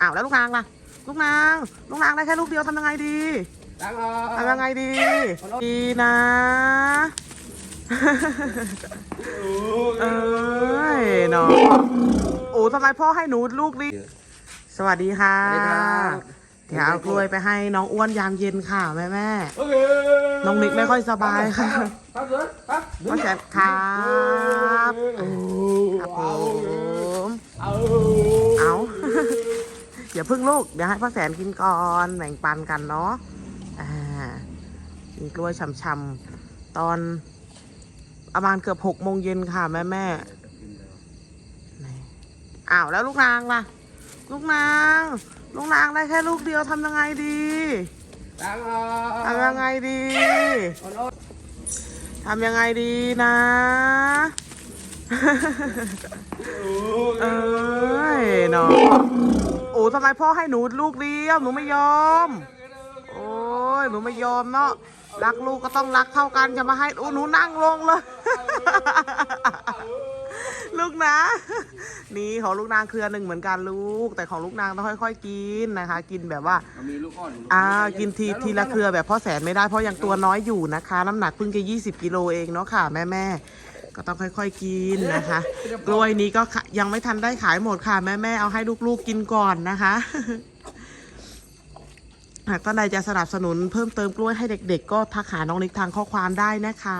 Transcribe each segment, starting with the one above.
อ้าวแล้วลูกนางล่ะ ลูกนาง ลูกนางได้แค่ลูกเดียวทำยังไงดีดังอะทำยังไงดี ดีนะ เอ้ยเนาะโอ้ทำไมพ่อให้หนูลูกดีสวัสดีค่ะ สวัสดีครับเดี๋ยวเอากล้วยไปให้น้องอ้วนยามเย็นค่ะแม่แม่ โอเคน้องนิกไม่ค่อยสบายค่ะครับเสือครับพ่อแจ๊ดครับครับผมเอาเอย่าพึ่งลูก เดี๋ยวให้พ่อแสนกินก่อนแบ่งปันกันเนาะอ่ากินกล้วยช่ำๆตอนประมาณเกือบหกโมงเย็นค่ะ แม่แม่ไหนอ้าวแล้วลูกนางล่ะ ลูกนาง ลูกนางได้แค่ลูกเดียวทำยังไงดีดังอทำยังไงดีทำยังไงดีนะ เอ้ยนาะโอ้ทำไมพ่อให้หนูลูกเดียวหนูไม่ยอม โอ้ยหนูไม่ยอมเนาะรักลูกก็ต้องรักเท่ากันจะมาให้โอ้หนูนั่งลงเลยลูกนะ นี่ของลูกนางเครือหนึ่งเหมือนกันลูก แต่ของลูกนางต้องค่อย ๆ กินนะคะ กินแบบว่ามีลูกอ่อนอ่ากินทีทีละเครือแบบพ่อแสนไม่ได้เพราะยังตัวน้อยอยู่นะคะ น้ำหนักเพิ่งจะ20กิโลเองเนาะค่ะแม่แม่ๆ ก็ต้องค่อยๆกินนะคะ กล้วยนี้ก็ขะยังไม่ทันได้ขายหมดค่ะแม่แม่ๆเอาให้ลูกๆกินก่อนนะคะหากท่านใดจะสนับสนุนเพิ่มเติมกล้วยให้เด็ก ๆ ก็ทักหาน้องนิกทางข้อความได้นะคะ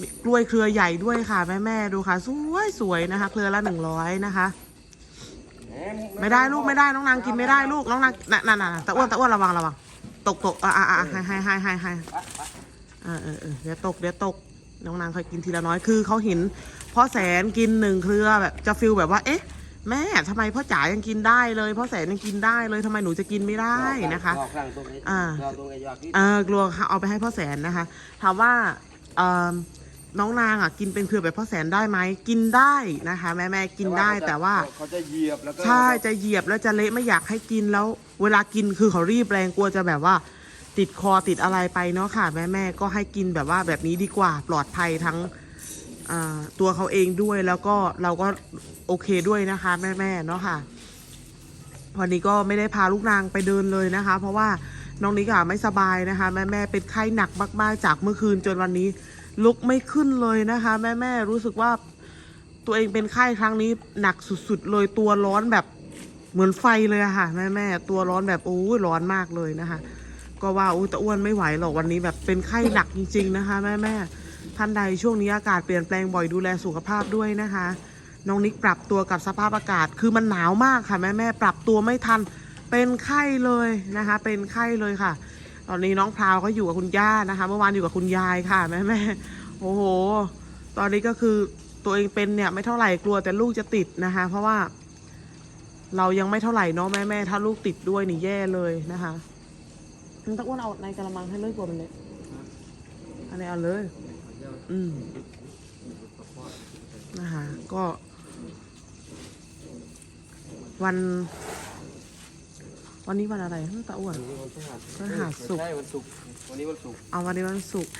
มีกล้วยเครือใหญ่ด้วยค่ะแม่แม่ๆดูค่ะสวยสวยๆนะคะ เครือละหนึ่งร้อยนะคะ ไม่ได้ลูกไม่ได้น้องนางกินไม่ได้ลูกน้องนางน่ะน่ะน่ะตะอ้วนตะอ้วนระวังระวังตกตกอ่าอ่าอ่าให้ให้ให้ให้ให้เออเออเออเดี๋ยวตกเดี๋ยวตก น้องนางเคยกินทีละน้อยคือเขาเห็นพ่อแสนกินหนึ่งเครือแบบจะฟิลแบบว่า เอ๊ะ แม่ทำไมพ่อจ๋ายังกินได้เลยพ่อแสนยังกินได้เลยทำไมหนูจะกินไม่ได้นะคะอ่าเออกลัวเอาไปให้พ่อแสนนะคะ ถามว่าเออน้องนางอะกินเป็นเครือแบบพ่อแสนได้ไหมกินได้นะคะ แม่แม่กินได้แต่ว่าเขาจะเหยียบแล้วก็ใช่จะเหยียบแล้วจะเละไม่อยากให้กินแล้ว เวลากินคือเขารีบแรงกลัวจะแบบว่า ติดคอติดอะไรไปเนาะค่ะแม่แม่ก็ให้กินแบบว่าแบบนี้ดีกว่าปลอดภัยทั้งตัวเขาเองด้วยแล้วก็เราก็โอเคด้วยนะคะแม่แม่เนาะค่ะวันนี้ก็ไม่ได้พาลูกนางไปเดินเลยนะคะ เพราะว่าน้องนิกอะไม่สบายนะคะ แม่แม่เป็นไข้หนักมาก ๆ จากเมื่อคืนจนวันนี้ลุกไม่ขึ้นเลยนะคะ แม่แม่รู้สึกว่าตัวเองเป็นไข้ครั้งนี้หนักสุด ๆ เลยตัวร้อนแบบเหมือนไฟเลยะค่ะแม่แม่ตัวร้อนแบบโอ้ยร้อนมากเลยนะคะ ก็ว่าอุ้ยตะอ้วนไม่ไหวหรอกวันนี้แบบเป็นไข้หนักจริง ๆ นะคะแม่แม่ท่านใดช่วงนี้อากาศเปลี่ยนแปลงบ่อยดูแลสุขภาพด้วยนะคะ น้องนิกปรับตัวกับสภาพอากาศคือมันหนาวมากค่ะแม่แม่ปรับตัวไม่ทันเป็นไข้เลยนะคะ เป็นไข้เลยค่ะ ตอนนี้น้องพราวก็อยู่กับคุณย่านะคะ เมื่อวานอยู่กับคุณยายค่ะแม่แม่โอ้โห ตอนนี้ก็คือตัวเองเป็นเนี่ยไม่เท่าไหร่กลัวแต่ลูกจะติดนะคะ เพราะว่า เรายังไม่เท่าไหร่เนาะแม่แม่ถ้าลูกติดด้วยนี่แย่เลยนะคะ มันตะอ้วนเอาในกระมังให้เลยกลัวมันเล็กอันนี้เอาเลย อืมนะคะก็ วัน วันนี้วันอะไรตะอ้วนพฤหัสศุกร์ใช่วันศุกร์วันนี้วันศุกร์เอาวันนี้วันศุกร์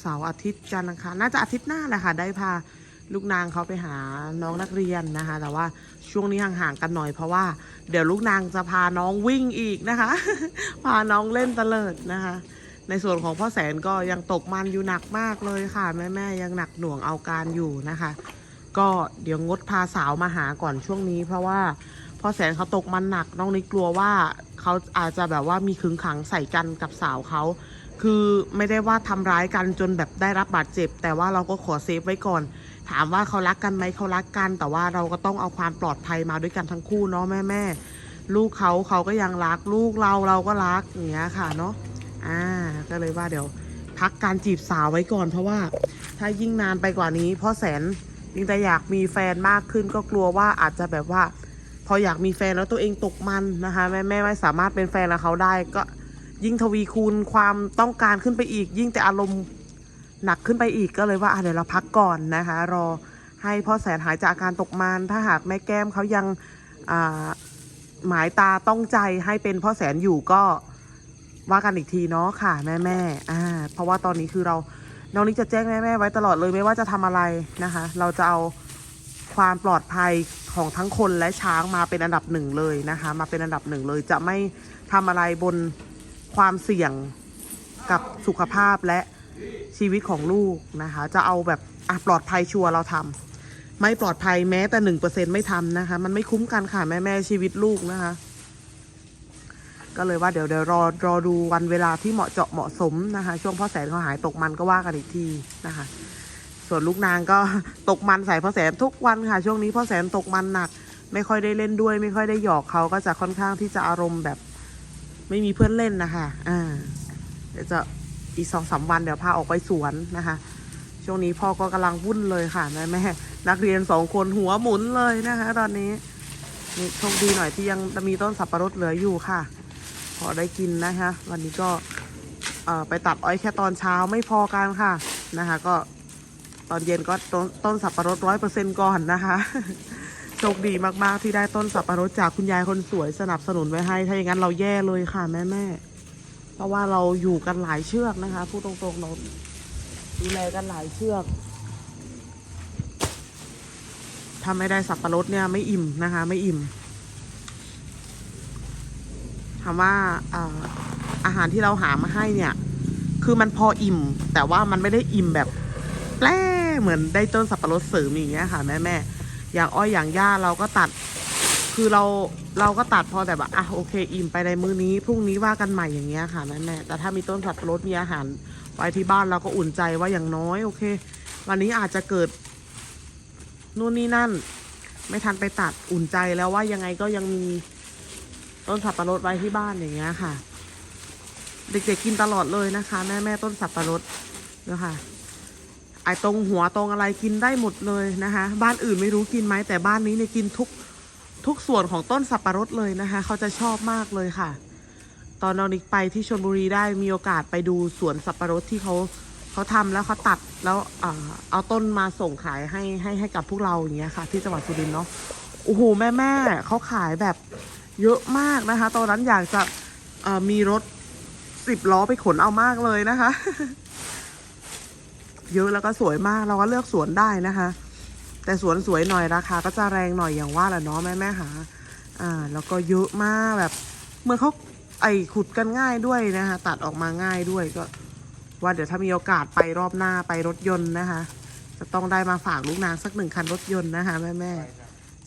เสาร์อาทิตย์จันทร์อังคารน่าจะอาทิตย์หน้าแหละค่ะ ได้พา ลูกนางเขาไปหาน้องนักเรียนนะคะ แต่ว่าช่วงนี้ห่างๆกันหน่อยเพราะว่า เดี๋ยวลูกนางจะพาน้องวิ่งอีกนะคะ พาน้องเล่นเตลิดนะคะ ในส่วนของพ่อแสนก็ยังตกมันอยู่หนักมากเลยค่ะ แม่ๆยังหนักหน่วงเอาการอยู่นะคะ ก็เดี๋ยวงดพาสาวมาหาก่อนช่วงนี้ เพราะว่าพ่อแสนเขาตกมันหนักน้องนิกกลัวว่าเขาอาจจะแบบว่ามีขึงขังใส่กันกับสาวเขาคือไม่ได้ว่าทำร้ายกันจนแบบได้รับบาดเจ็บ แต่ว่าเราก็ขอเซฟไว้ก่อน ถามว่าเขารักกันไหมเขารักกัน แต่ว่าเราก็ต้องเอาความปลอดภัยมาด้วยกันทั้งคู่เนาะแม่แม่ลูกเขาเขาก็ยังรักลูกเราเราก็รักอย่างเงี้ยค่ะเนาะอ่าก็เลยว่าเดี๋ยวพักการจีบสาวไว้ก่อน เพราะว่าถ้ายิ่งนานไปกว่านี้พ่อแสนยิ่งแต่อยากมีแฟนมากขึ้นก็กลัวว่าอาจจะแบบว่า พออยากมีแฟนแล้วตัวเองตกมันนะคะแม่แม่ไม่สามารถเป็นแฟนกับเขาได้ก็ยิ่งทวีคูณความต้องการขึ้นไปอีก ยิ่งแต่อารมณ์ หนักขึ้นไปอีกก็เลยว่าเดี๋ยวเราพักก่อนนะคะ รอให้พ่อแสนหายจากอาการตกมันถ้าหากแม่แก้มเขายังอ่าหมายตาต้องใจให้เป็นพ่อแสนอยู่ก็ว่ากันอีกทีเนาะค่ะแม่แม่อ่าเพราะว่าตอนนี้คือเราน้องนี้จะแจ้งแม่แม่ไว้ตลอดเลยไม่ว่าจะทำอะไรนะคะ เราจะเอาคความปลอดภัยของทั้งคนและช้างมาเป็นอันดับหนึ่งเลยนะคะ มาเป็นอันดับหนึ่งเลย จะไม่ทำอะไรบนความเสี่ยงกับสุขภาพและ ชีวิตของลูกนะคะ จะเอาแบบอะปลอดภัยชัวร์เราทำไม่ปลอดภัยแม้แต่หนึ่งเปอร์เซ็นไม่ทำนะคะ มันไม่คุ้มกันค่ะแม่แม่ชีวิตลูกนะคะ ก็เลยว่าเดี๋ยวเดี๋ยวรอรอดูวันเวลาที่เหมาะเจาะเหมาะสมนะคะ ช่วงพ่อแสนเขาหายตกมันก็ว่ากันอีกทีนะคะ ส่วนลูกนางก็ตกมันใส่พ่อแสนทุกวันค่ะ ช่วงนี้พ่อแสนตกมันหนัก ไม่ค่อยได้เล่นด้วย ไม่ค่อยได้หยอกเขาก็จะค่อนข้างที่จะอารมณ์แบบ ไม่มีเพื่อนเล่นนะคะอ่าเดี๋ยวจะ อีกสองสามวันเดี๋ยวพาออกไปสวนนะคะ ช่วงนี้พ่อก็กำลังวุ่นเลยค่ะแม่แม่นักเรียนสองคนหัวหมุนเลยนะคะ ตอนนี้นี่โชคดีหน่อยที่ยังมีต้นสับปะรดเหลืออยู่ค่ะ พอได้กินนะคะ วันนี้ก็เอ่อไปตัดอ้อยแค่ตอนเช้าไม่พอกันค่ะนะคะ ก็ตอนเย็นก็ต้นต้นสับปะรดร้อยเปอร์เซ็นก่อนนะคะโชคดีมาก ๆ ที่ได้ต้นสับปะรดจากคุณยายคนสวยสนับสนุนไว้ให้ ถ้าอย่างนั้นเราแย่เลยค่ะ แม่แม่ เพราะว่าเราอยู่กันหลายเชือกนะคะพูดตรงๆเราดูแลกันหลายเชือกถ้าไม่ได้สับปะรดเนี่ยไม่อิ่มนะคะ ไม่อิ่มถามว่าอาหารที่เราหามาให้เนี่ย คือมันพออิ่ม แต่ว่ามันไม่ได้อิ่มแบบแปร่เหมือนได้ต้นสับปะรดเสริมอย่างเงี้ยค่ะแม่แม่อย่างอ้อยอย่างหญ้าเราก็ตัด คือเราเราก็ตัดพอแต่แบบอะโอเค อิ่มไปในมื้อนี้ พรุ่งนี้ว่ากันใหม่อย่างเงี้ยค่ะแม่แม่แต่ถ้ามีต้นสับปะรดมีอาหารไว้ที่บ้านเราก็อุ่นใจว่าอย่างน้อยโอเค วันนี้อาจจะเกิดนู่นนี่นั่น ไม่ทันไปตัดอุ่นใจแล้วว่ายังไงก็ยังมีต้นสับปะรดไว้ที่บ้านอย่างเงี้ยค่ะ เด็กๆกินตลอดเลยนะคะ แม่แม่ต้นสับปะรดนะคะไอตรงหัวตรงอะไรกินได้หมดเลยนะคะ บ้านอื่นไม่รู้กินไหมแต่บ้านนี้เนี่ยกินทุก ทุกส่วนของต้นสับปะรดเลยนะคะ เขาจะชอบมากเลยค่ะ ตอนนอนิกไปที่ชลบุรีได้มีโอกาสไปดูสวนสับปะรดที่เขาเขาทำแล้วเขาตัดแล้วเอาต้นมาส่งขายให้ให้ให้กับพวกเราอย่างเงี้ยค่ะ ที่จังหวัดสุรินทร์เนาะโอ้โหแม่แม่เขาขายแบบเยอะมากนะคะ ตอนนั้นอยากจะมีรถสิบล้อไปขนเอามากเลยนะคะ เยอะแล้วก็สวยมากเราก็เลือกสวนได้นะคะ แต่สวนสวยหน่อยราคาก็จะแรงหน่อยอย่างว่าแหละเนาะแม่แม่หาอ่าแล้วก็เยอะมากแบบเมื่อเขาไอขุดกันง่ายด้วยนะคะ ตัดออกมาง่ายด้วยก็ ว่าเดี๋ยวถ้ามีโอกาสไปรอบหน้าไปรถยนต์นะคะ จะต้องได้มาฝากลูกนางสักหนึ่งคันรถยนต์นะคะแม่แม่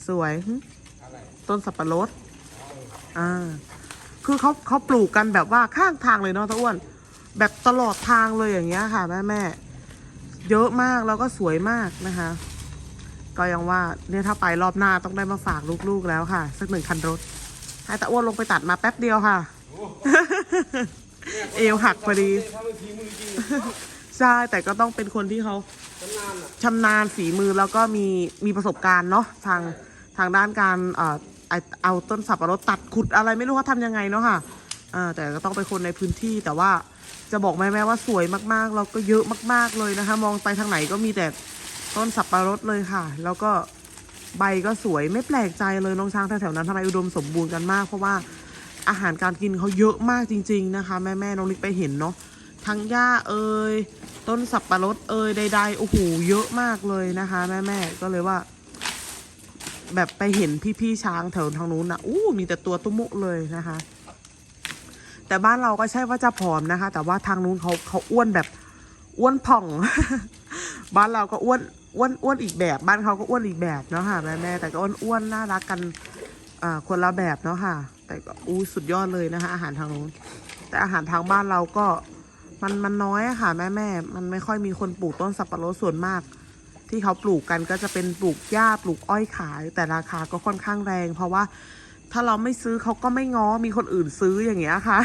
สวยต้นสับปะรดอ่าคือเขาเขาปลูกกันแบบว่าข้างทางเลยเนาะตะอ้วน แบบตลอดทางเลยอย่างเงี้ยค่ะแม่แม่เยอะมากแล้วก็สวยมากนะคะ ก็ยังว่าเนี่ยถ้าไปรอบหน้าต้องได้มาฝากลูกๆแล้วค่ะ สักหนึ่งคันรถ ให้ตะอ้วนลงไปตัดมาแป๊บเดียวค่ะ เอวหักพอดี ใช่ แต่ก็ต้องเป็นคนที่เขาชำนาญฝีมือแล้วก็มีมีประสบการณ์เนาะทางทางด้านการเอ่อเอาต้นสับปะรดตัดขุดอะไรไม่รู้เขาทำยังไงเนาะค่ะแต่ก็ต้องเป็นคนในพื้นที่แต่ว่าจะบอกแม่แม่ว่าสวยมากๆแล้วก็เยอะมาก ๆเลยนะคะ มองไปทางไหนก็มีแต่ ต้นสับปะรดเลยค่ะ แล้วก็ใบก็สวยไม่แปลกใจเลยน้องช้างแถวๆนั้นทำไมอุดมสมบูรณ์กันมาก เพราะว่าอาหารการกินเขาเยอะมากจริง ๆนะคะ แม่แม่ๆน้องนิกไปเห็นเนาะทั้งหญ้าเอ่ยต้นสับปะรดเอ่ยใดๆโอ้โหเยอะมากเลยนะคะ แม่ๆก็เลยว่า แบบไปเห็นพี่ๆช้างแถวทางนู้นนะอู้มีแต่ตัวตุ้มุเลยนะคะ แต่บ้านเราก็ใช่ว่าจะผอมนะคะ แต่ว่าทางนู้นเขาเขาอ้วนแบบอ้วนผ่อง บ้านเราก็อ้วน อ้วนอ้วนอีกแบบบ้านเขาก็อ้วนอีกแบบเนาะค่ะแม่แม่แต่ก็อ้วนอ้วนน่ารักกันอ่าคนละแบบเนาะค่ะ แต่ก็อู้สุดยอดเลยนะคะ อาหารทางโน้นแต่อาหารทางบ้านเราก็มันมันน้อยอะค่ะ แม่แม่มันไม่ค่อยมีคนปลูกต้นสับปะรดส่วนมาก ที่เขาปลูกกันก็จะเป็นปลูกหญ้าปลูกอ้อยขาย แต่ราคาก็ค่อนข้างแรง เพราะว่าถ้าเราไม่ซื้อเขาก็ไม่ง้อมีคนอื่นซื้ออย่างเงี้ยค่ะ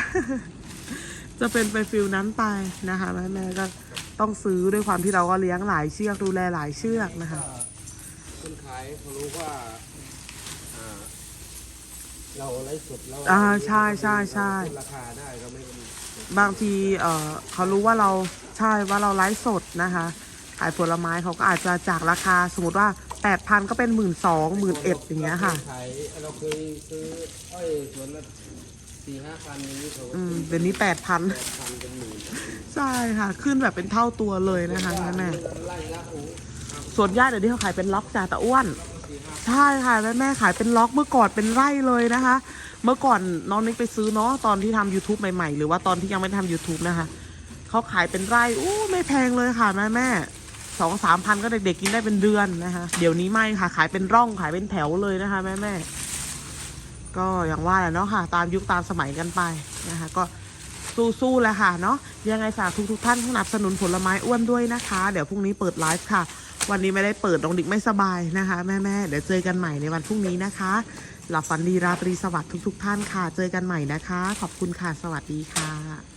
จะเป็นไปฟิลนั้นไปนะคะแม่แม่ก็ ต้องซื้อด้วยความที่เราก็เลี้ยงหลายเชือกดูแลหลายเชือกนะคะ คนขายเขารู้ว่าอ่าเราไลฟ์สดเราอ่าใช่ใช่ใช่ ราคาได้ก็ไม่บางทีเอ่อเขารู้ว่าเราใช่ว่าเราไลฟ์สดนะคะ ขายผลไม้เขาก็อาจจะจากราคาสมมติว่าแปดพันก็เป็นหมื่นสองหมื่นเอ็ดอย่างเงี้ยค่ะขายเราเคยซื้ออ้อยสวนละ สี่ห้าพันอย่างนี้เขาก็อืมเดี๋ยวนี้แปดพันแปดพันเป็นหมื่นใช่ค่ะ ขึ้นแบบเป็นเท่าตัวเลยนะคะแม่แม่ไล่ละโอ้ส่วนย่าเดี๋ยวนี้เขาขายเป็นล็อกจ่าตะอ้วน ใช่ค่ะแม่แม่ขายเป็นล็อกเมื่อก่อนเป็นไร่เลยนะคะ เมื่อก่อนน้องนิกไปซื้อเนาะตอนที่ทำ YouTube ใหม่ๆ หรือว่าตอนที่ยังไม่ได้ทำ YouTube นะคะเขาขายเป็นไร่อู้ไม่แพงเลยค่ะแม่แม่สองสามพันก็เด็กๆกินได้เป็นเดือนนะคะ เดี๋ยวนี้ไม่ค่ะ ขายเป็นร่องขายเป็นแถวเลยนะคะ แม่แม่ ก็อย่างว่าแหละเนาะค่ะ ตามยุคตามสมัยกันไปนะคะ ก็สู้ๆแหละค่ะเนาะยังไงฝากทุกๆท่านสนับสนุนผลไม้อ้วนด้วยนะคะ เดี๋ยวพรุ่งนี้เปิดไลฟ์ค่ะ วันนี้ไม่ได้เปิดน้องดิกไม่สบายนะคะ แม่ๆเดี๋ยวเจอกันใหม่ในวันพรุ่งนี้นะคะ หลับฝันดีราตรีสวัสดิ์ทุก ๆ ท่านค่ะ เจอกันใหม่นะคะ ขอบคุณค่ะสวัสดีค่ะ